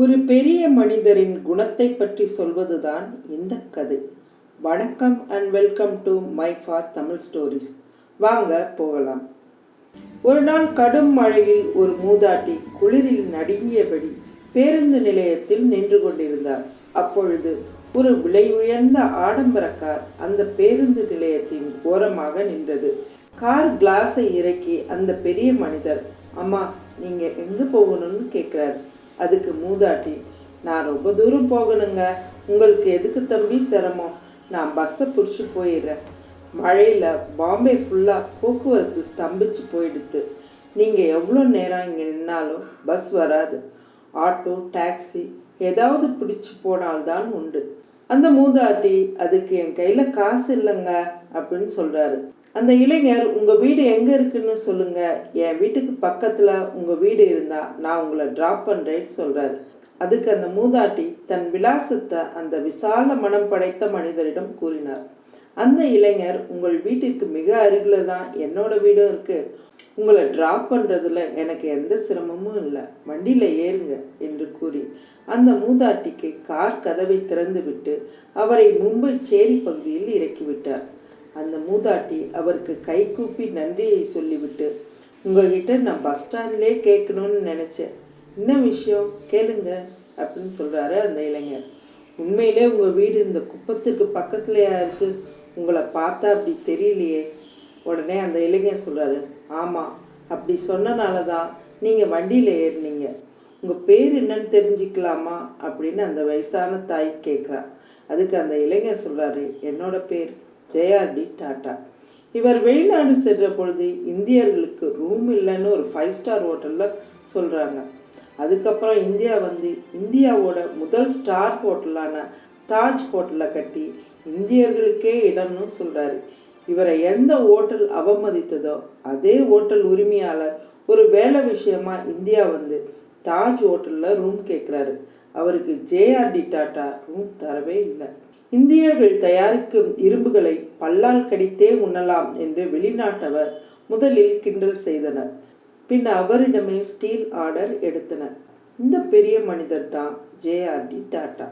ஒரு பெரிய மனிதரின் குணத்தை பற்றி சொல்வதுதான் இந்த கதை. வணக்கம் and welcome to my for Tamil stories வாங்க போகலாம். ஒரு நாள் கடும் மழையில் ஒரு மூதாட்டி குளிரில் நடுங்கியபடி பேருந்து நிலையத்தில் நின்று கொண்டிருந்தார். அப்பொழுது ஒரு விலை உயர்ந்த ஆடம்பர கார் அந்த பேருந்து நிலையத்தின் ஓரமாக நின்றது. கார் கிளாஸை இறக்கி அந்த பெரிய மனிதர் அம்மா நீங்க எங்க போகணும்னு கேட்கிறார் அதுக்கு மூதாட்டி நான் ரொம்ப தூரம் போகணுங்க. உங்களுக்கு எதுக்கு தம்பி சிரமம்? நான் பஸ்ஸை பிடிச்சி போயிடுறேன். மழையில் பாம்பே ஃபுல்லாக போக்குவரத்து ஸ்தம்பிச்சு போயிடுது. நீங்கள் எவ்வளோ நேரம் இங்கே நின்னாலும் பஸ் வராது. ஆட்டோ டாக்ஸி ஏதாவது பிடிச்சி போனால்தான் உண்டு. அந்த மூதாட்டி அதுக்கு என் கையில் காசு இல்லைங்க அப்படின்னு சொல்கிறாரு அந்த இளைஞர் உங்கள் வீடு எங்கே இருக்குன்னு சொல்லுங்கள் என் வீட்டுக்கு பக்கத்தில் உங்கள் வீடு இருந்தால் நான் உங்களை ட்ராப் பண்ணுறேன்னு சொல்கிறாரு அதுக்கு அந்த மூதாட்டி தன் விலாசத்தை அந்த விசால மனம் படைத்த மனிதரிடம் கூறினார். அந்த இளைஞர் உங்கள் வீட்டிற்கு மிக அருகில் தான் என்னோட வீடும் இருக்குது உங்களை ட்ராப் பண்ணுறதுல எனக்கு எந்த சிரமமும் இல்லை. வண்டியில் ஏறுங்க என்று கூறி அந்த மூதாட்டிக்கு கார் கதவை திறந்துவிட்டு அவரை மும்பை சேரி பகுதியில் இறக்கிவிட்டார். அந்த மூதாட்டி அவருக்கு கைகூப்பி நன்றியை சொல்லிவிட்டு உங்ககிட்ட நான் பஸ் ஸ்டாண்ட்லேயே கேட்கணும்னு நினச்சேன். என்ன விஷயம்? கேளுங்க அப்படின்னு சொல்கிறாரு அந்த இளைஞர். உண்மையிலே உங்கள் வீடு இந்த குப்பத்திற்கு பக்கத்துலையா இருக்குது உங்களை பார்த்தா அப்படி தெரியலையே. உடனே அந்த இளைஞர் சொல்கிறாரு ஆமாம் அப்படி சொன்னனால தான் நீங்கள் வண்டியில் ஏறினீங்க. உங்கள் பேர் என்னன்னு தெரிஞ்சுக்கலாமா? அப்படின்னு அந்த வயசான தாய் கேட்குறா அதுக்கு அந்த இளைஞர் சொல்கிறாரு என்னோட பேர் ஜேஆர்டி டாட்டா. இவர் வெளிநாடு சென்ற பொழுது இந்தியர்களுக்கு ரூம் இல்லைன்னு ஒரு ஃபைவ் ஸ்டார் ஹோட்டலில் சொல்கிறாங்க அதுக்கப்புறம் இந்தியா வந்து இந்தியாவோட முதல் ஸ்டார் ஹோட்டலான தாஜ் ஹோட்டலை கட்டி இந்தியர்களுக்கே இடம்னு சொல்கிறாரு இவரை எந்த ஹோட்டல் அவமதித்ததோ அதே ஹோட்டல் உரிமையாளர் ஒரு வேலை விஷயமா இந்தியா வந்து தாஜ் ஹோட்டலில் ரூம் கேட்குறாரு அவருக்கு ஜேஆர்டி டாட்டா ரூம் தரவே இல்லை. இந்தியர்கள் தயாரிக்கும் இரும்புகளை பல்லால் கடித்தே உண்ணலாம் என்று வெளிநாட்டவர் முதலில் கிண்டல் செய்தனர். பின் அவரிடமே ஸ்டீல் ஆர்டர் எடுத்தனர். இந்த பெரிய மனிதர் தான் ஜேஆர்டி டாட்டா.